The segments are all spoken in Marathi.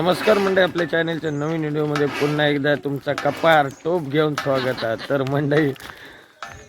नमस्कार मंडळी आपल्या चॅनलच्या नवीन व्हिडिओमध्ये पुन्हा एकदा तुमचा कपार टोप घेऊन स्वागत आहे. तर मंडळी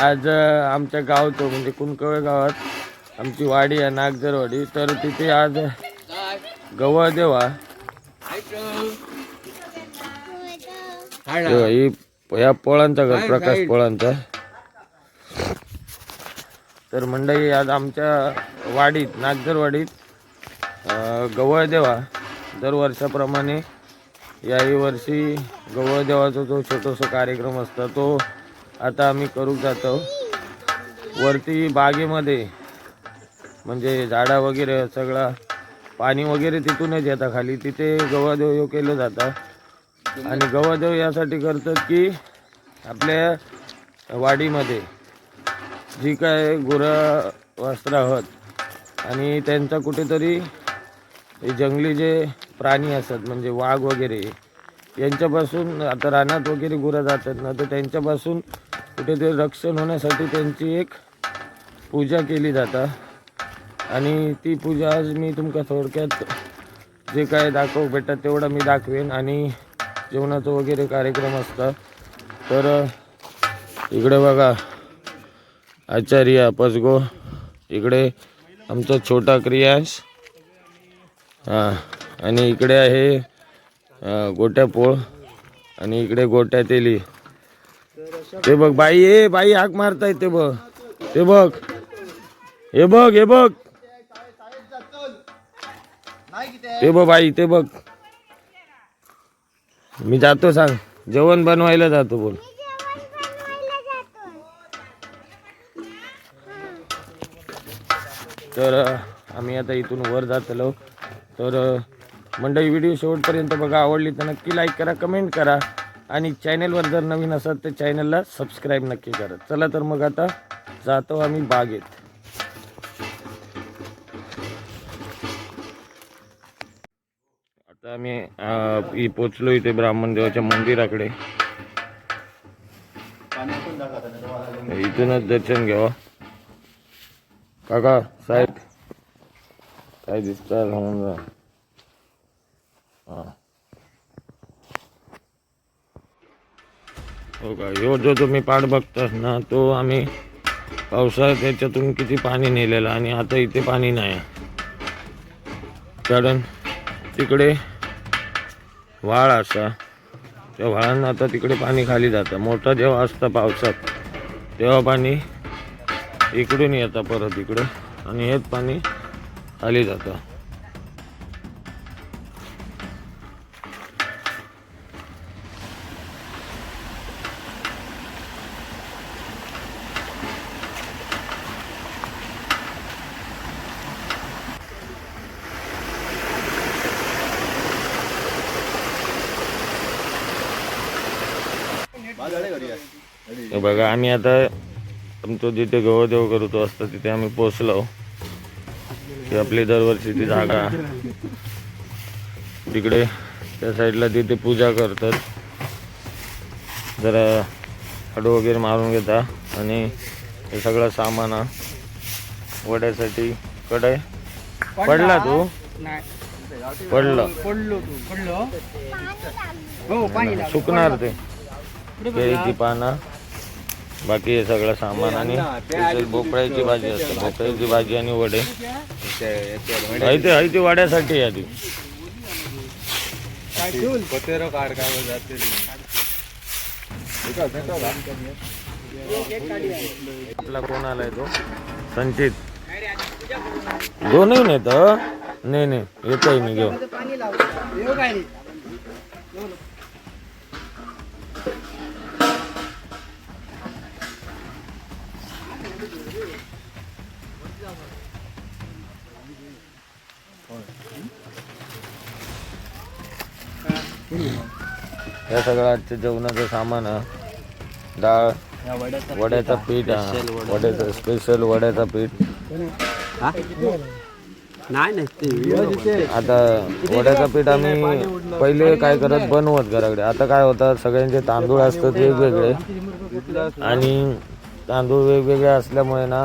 आज आमच्या गावचं म्हणजे कुणकवळ गावात आमची वाडी आहे नागजरवाडी तर तिथे आज गवळ देवा. तेव्हा ही ह्या पोळांचा घर प्रकाश पोळांचा. तर मंडळी आज आमच्या वाडीत नागजरवाडीत अं, दरवर्षाप्रमाणे दर वर्षाप्रमाणे याही वर्षी गवळ देवाचा जो छोटासा कार्यक्रम असतो तो आता आम्ही करू जातो. वरती बागेमध्ये म्हणजे झाडा वगैरे सगळा पाणी वगैरे तिथूनच येतं खाली. तिथे गवळदेव हे केलं जातं. आणि गवळदेव यासाठी करतात की आपल्या वाडीमध्ये जी काय गुरं वस्त्र आहोत आणि त्यांचा कुठेतरी जंगली जे प्राणी असतात म्हणजे वाघ वगैरे यांच्यापासून आता रानात वगैरे गुरं जातात ना तर त्यांच्यापासून कुठेतरी रक्षण होण्यासाठी त्यांची एक पूजा केली जाता. आणि ती पूजा आज मी तुमका थोडक्यात जे काय दाखवू भेटतात तेवढं मी दाखवेन आणि जेवणाचं वगैरे कार्यक्रम असतं. तर इकडे बघा आचार्य पसगो इकडे आमचा छोटा क्रियांश. हां. आणि इकडे आहे गोट्या पोळ आणि इकडे गोट्या तेली. ते बघ बाई ए बाई हाक मारताय ते बघ. ते बघ. हे बघ हे बघ. ते बघ बाई ते बघ. मी जातो सांग. जेवण बनवायला जातो बोल. तर आम्ही आता इथून वर जातलो. तर मंडळी व्हिडिओ शेवटपर्यंत बघा. आवडली तर नक्की लाईक करा कमेंट करा. आणि चॅनेलवर जर नवीन असाल तर चॅनलला सबस्क्राईब नक्की करा. चला तर मग आता जातो आम्ही बागेत. आता आम्ही पोचलो इथे ब्राह्मण देवाच्या मंदिराकडे. इथूनच दर्शन घ्यावं. काका साहेब. काय दिसतात म्हणून जा. हा. हो का? ह्यो जो तुम्ही पाठ बघतात ना तो आम्ही पावसाळ्यात त्याच्यातून किती पाणी नेलेलं आणि आता इथे पाणी नाही. कारण तिकडे व्हाळ असा त्या व्हाळांना आता तिकडे पाणी खाली जातं. मोठा जेव्हा असतं पावसात तेव्हा पाणी इकडून येतं परत इकडं आणि हेच पाणी खाली जातं. बघा आम्ही आता आमचं जिथे गवदेव करतो असतं तिथे आम्ही पोचलो ती आपली दरवर्षीची जागा. तिकडे त्या साईडला तिथे पूजा करतात. जरा हाडू वगैरे मारून घेता. आणि हे सगळं सामान वड्यासाठी कडे. पडला तू? पडलं. पडलो तू पडलो. हो. सुकणार ते. केळीची पानं बाकी हे सगळं सामान आणि भोपळ्याची भाजी असते भोपळ्याची भाजी आणि वडे. इथे इथे वड्यासाठी आधी? आपला कोण आलाय तो? संचित. दोनही नेत नाही नाही येतोय मी घेऊन. या सगळं आजच्या जेवणाचं सामान. डाळ वड्याचा पीठ. वड्याचं स्पेशल वड्याचा. पीठ. नाही आता वड्याचं पीठ आम्ही पहिले काय करत बनवत घराकडे. आता काय होतं सगळ्यांचे तांदूळ असतात वेगवेगळे. आणि तांदूळ वेगवेगळे असल्यामुळे ना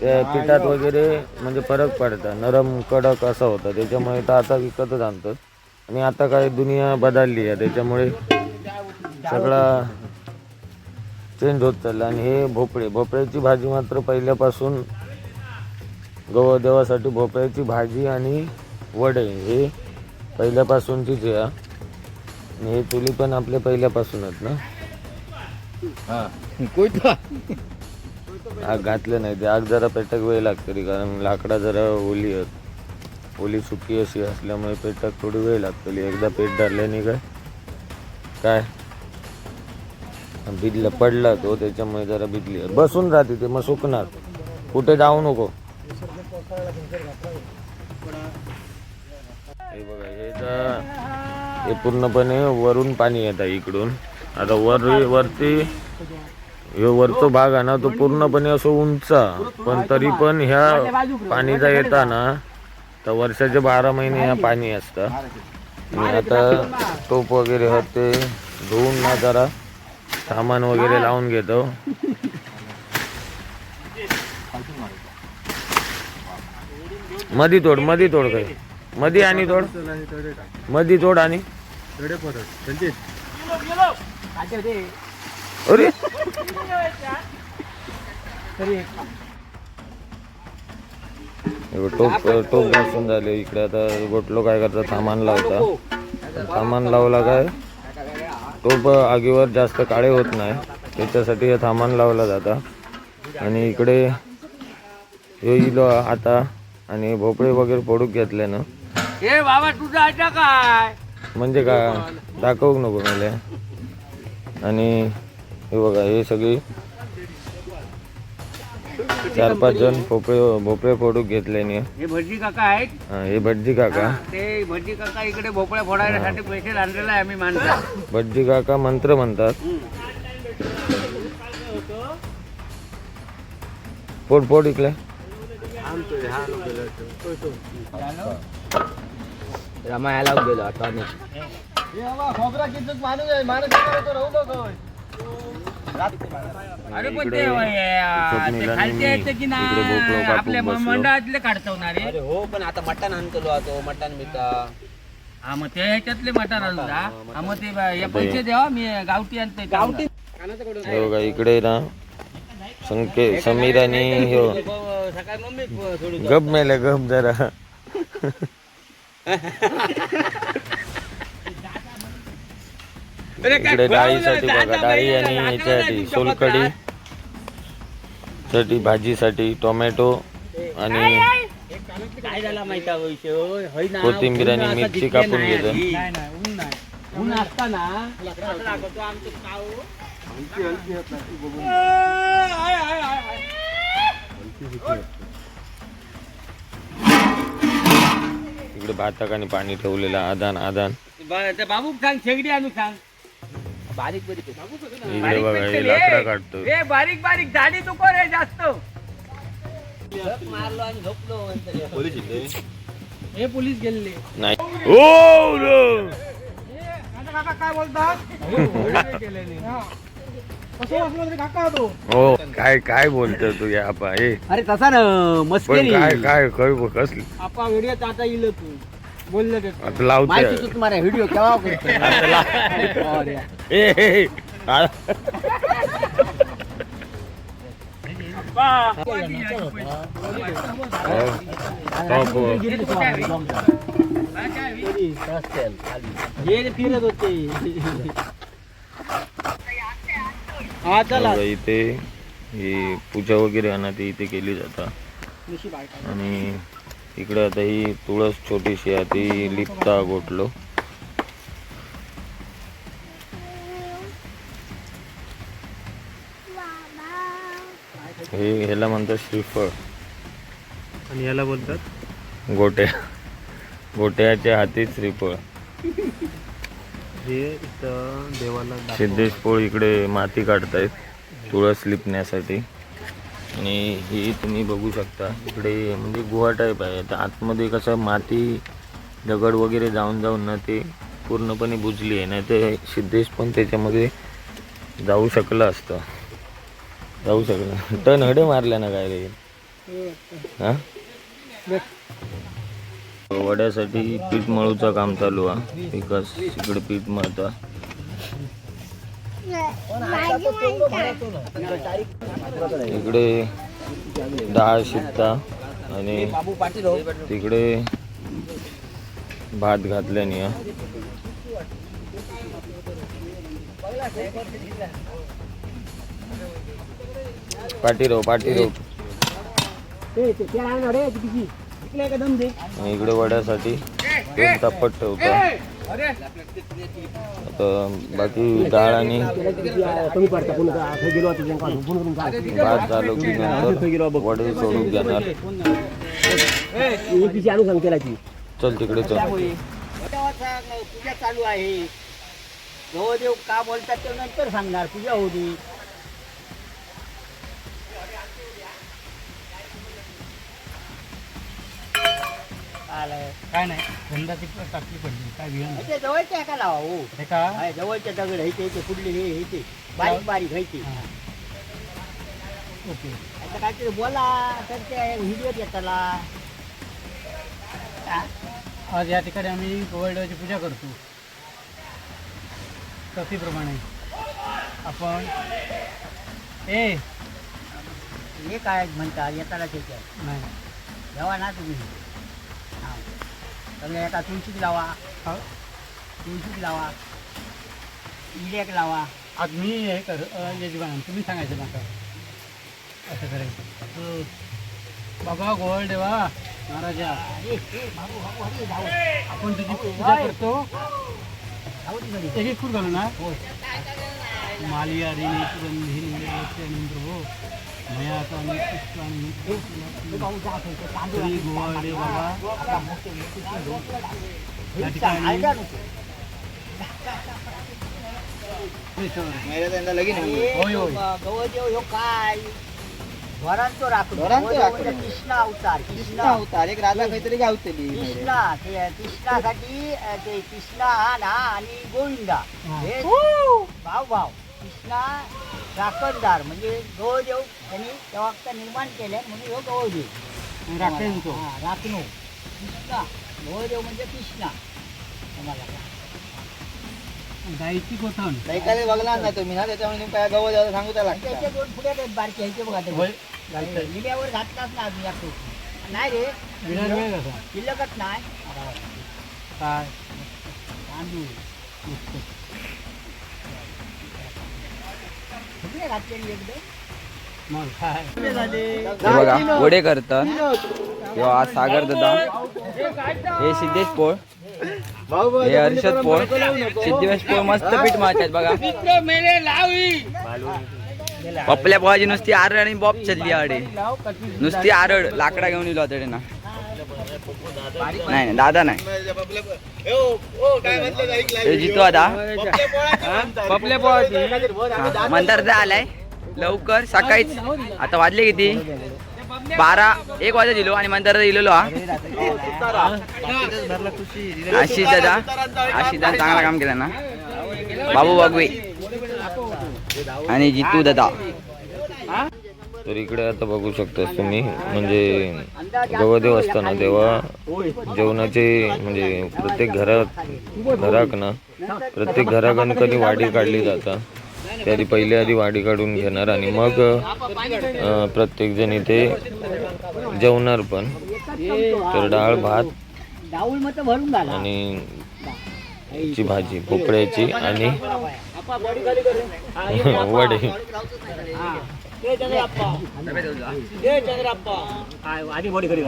त्या पिठात वगैरे म्हणजे फरक पडतं. नरम कडक असं होतं. त्याच्यामुळे तर आता विकतच आणतात आणि आता काय दुनिया बदलली आहे त्याच्यामुळे सगळा चेंज होत चालला. आणि हे भोपळे भोपळ्याची भाजी मात्र पहिल्यापासून गव देवासाठी भोपळ्याची भाजी आणि वडे हे पहिल्यापासूनचीच आहे हा. आणि हे चुली पण आपल्या पहिल्यापासूनच ना. आग घातलं नाही ते आग जरा पेटक वेळ लागते कारण लाकडा जरा ओली आहेत. ओली सुकी अशी असल्यामुळे पेटक थोडी वेळ लागतो एकदा पेट धरल्याने काय? काय? बिजला पडला तो त्याच्यामुळे जरा बिजली बसून राहते ते मग सुकणार. कुठे जाऊ नको. हे बघा हे तर हे पूर्णपणे वरून पाणी येत आहे इकडून. आता वर वरती हे वरचा भाग आहे ना तो पूर्णपणे असं उंच पण तरी पण ह्या पाणीचा येताना तर वर्षाचे बारा महिने पाणी असतं. आणि आता टोप वगैरे होत ते धुवून ना जरा सामान वगैरे लावून घेतो. मधी तोड मधी तोड काय मधी आणि तोड. मधी तोड आणि? अरे! टोप टोप बसून झाले. इकडे आता गोटलो काय करतात? सामान लावता सामान लावला काय? टोप आगीवर जास्त काळे होत नाही. त्याच्यासाठी हे सामान लावलं जातं. आणि इकडे येईल आता आणि भोपळे वगैरे फोडूक घेतले ना. बाबा तुझा आता काय? म्हणजे का दाखवू नको मला. आणि हे बघा हे सगळी चार पाच जण भोपळे भोपळे फोडूक घेतले नी. हे भटजी काका आहेत. हा, हे भटजी काका. ते भटजी काका इकडे भोपळ्या फोडायसाठी पैसे आणलेला आहे आम्ही माणसं. भटजी काका मंत्र म्हणतात. फोड फोड इकले रमायला गेलो आता अरे पण ते खालचे आहेत की कापून आपल्या. मंडळातले काढतवणारे. अरे हो पण आता मटण आणतो आता मटण मिळता हा मग ते ह्याच्यातले मटार आणून जा हा मग ते बा- हे पैसे द्यावा मी गावठी आणते गावठी? हे बघा इकडे ना संके समीर आणि गप मेले गप जरा. इकडे डाळीसाठी बघा डाळी आणि ह्याच्यासाठी सोलकडी साठी भाजीसाठी टोमॅटो आणि काय झाला माहिती आहे विषय होय ना कोथिंबीर आणि मिरची कापून नाही. घेतो. इकडे भाताक आणि पाणी ठेवलेलं आदान आदान. बा- त्या बाबूक सांग शेगडी आणू सांग. बारीक बारीक इकडे बघा हे लाकडा काढतो ए बारीक बारीक दाढी नको रे जास्त? मारलो आणि झोपलो हे पोलीस गेले नाही. Oh no. काका काय बोलतात? हो काय काय बोलतो तू या आपा अरे तसा ना मस्करी. काय काय काय कसली? आपा व्हिडिओ आता येईल तू. बोललं ते. आता लावते माहिती तू तुम्हाला व्हिडिओ केव्हा करतो अरे. ए, ए, ए. आ- हो, हो. हे. फिरत होते. हा बघा, इथे ही पूजा वगैरे आहे ना ती इथे केली जातात आणि इकडे आता ही तुळस छोटीशी आहे ती लिपता गोटलो हे ह्याला म्हणतात श्रीफळ. आणि याला बोलतात? गोट्या. गोट्याच्या हाती श्रीफळ. हे इथं देवाला सिद्धेश पोळ इकडे माती काढतायत तुळस लिपण्यासाठी. आणि हे तुम्ही बघू शकता. इकडे म्हणजे गुहा टाईप आहे. तर आतमध्ये कसं माती दगड वगैरे जाऊन जाऊन ना ते पूर्णपणे बुजली आहे. नाही ते सिद्धेश पण त्याच्यामध्ये जाऊ शकलं असतं. जाऊ शकलं. टन हडे मारल्या ना काय रे? हां? वड्यासाठी पीठ मळूचं काम चालू आहे. विकास इकडे पीठ मळता. इकडे डाळ शिकता आणि तिकडे भात घातल्याने. पाटीराव पाटीराव. आणि इकडे वड्यासाठी तापट ठेवता. बाकी डाळ आणि भात झालो की नंतर वडे सोडून घेणार चल तिकडे चल. पूजा चालू आहे. देव का बोलतात ते नंतर सांगणार पूजा होती काय नाही गंधाची टाकली पडली काय बियाणं ते जवळच्या एका लावा? हो हे का? हाय, जवळच्या दगड हे ते कुठले हे हे ते. बारीक बारीक हे ते. ओके. आता काहीतरी बोला तर ते व्हिडिओ येताला आज या ठिकाणी आम्ही गोवर्धनाची पूजा करतो. तशीप्रमाणे आपण ए! हे काय म्हणतात येताला त्याच्यात नाही. जेव्हा ना तुम्ही. तर एका तुळशीक लावा हा. तुळशीक लावा इलेक लावा आज मी हे कर अ, यजमान तुम्ही सांगायचं नका असं करायचं बाबा गोवळ देवा महाराजा ए, ए, बाबू बाबू अरे जाऊ आपण तुझी पूजा करतो जाऊ दे घरी. एक एक फूट घालू ना मालिया रिणी सुगंधी निंद्र हो मयाचा आणि पुष्पाणी हे भाऊ जा ते ते तांदूळ श्री आणि गोवाडे बाबा आता या होय, होय. ह्यो काय वरांचो राखलो वरांचो म्हणजे अवतार कृष्णा अवतार एक राजा काहीतरी गावतली कृष्णा ते कृष्णासाठी अ, ते कृष्णा हा ना आणि गोविंदा हे भाव भाव कृष्णा राखणदार म्हणजे गवळदेव त्यांनी तेव्हा निर्माण केले म्हणून ह्यो गवळदेव राखेन तो. हा, राखणू कृष्णा गवळदेव म्हणजे कृष्णा तुम्हाला गायची बघला ना तुम्ही ना त्याच्यामुळे तुम्ही काय सांगू त्याला. त्याचे दोन फुटे आहेत बारके ह्याचे बघा ते. निब्यावर घातलाच ना अजून. नाही रे. शिल्लकच नाही. काय? तांदूळ फुटले घातलेली एकदम मग काय हे बघा वडे करतात. किंवा आज सागर दादा. हे सिद्धेश पोळ. हे हर्षद पोळ. सिद्धेश पोळ मस्त पीठ मारतात बघा. पपल्या पोळाची नुसती आरड आणि बॉब चालली आडे. नुसती आरड लाकडा घेऊन येलो आता ना. नाही दादा नाही. जितो आता. पपले मंदार आलाय. लवकर सकाळीच. आता वाजले किती? बारा एक वाजता दिलो आणि मंदार दिलेलो हा. आशिष दादा. आशिष दादा चांगला काम केलं ना. बाबू बागवे आणि जितू दादा. तर इकडे आता बघू शकतास तुम्ही म्हणजे गवदेव असताना तेव्हा जेवणाचे म्हणजे प्रत्येक घरात घराक ना प्रत्येक घराकन कधी वाडी काढली जाता त्या आधी आधी वाडी काढून घेणार आणि मग प्रत्येकजण प्रत्येक जण इथे जेवणार पण. तर डाळ भात आणि ची भाजी भोपळ्याची आणि वडे. आधी घरी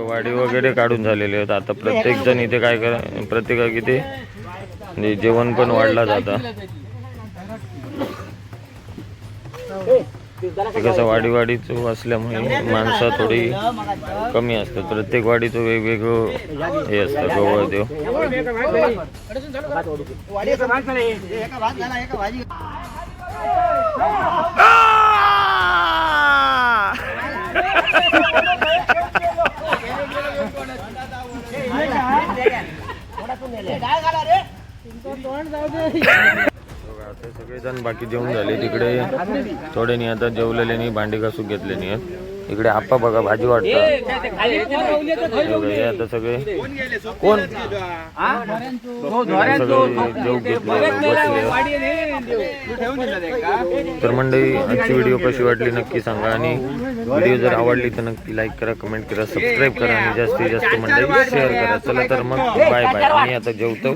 वाडी वगैरे काढून झालेले आहेत. आता प्रत्येक जण इथे काय करा प्रत्येका इथे म्हणजे जेवण पण वाढला जाता कसं वाडी वाडीचं असल्यामुळे माणसं थोडी कमी असतात. प्रत्येक वाडीचं वेगवेगळं हे असतं गवळदेव एका भात झाला एका सगळेजण बाकी जेवण झाले. तिकडे थोड्यानी आता जेवलेले नाही भांडी घासून घेतले आहेत. इकडे आप्पा बघा भाजी वाटतात हे आता सगळे. कोण? सगळे जेवू तर मंडळी आजची व्हिडिओ कशी वाटली नक्की सांगा आणि व्हिडिओ जर आवडली तर नक्की लाईक करा कमेंट करा सबस्क्राईब करा आणि जास्तीत जास्त मंडळी शेअर करा. चला तर मग बाय बाय आम्ही आता जेवतो.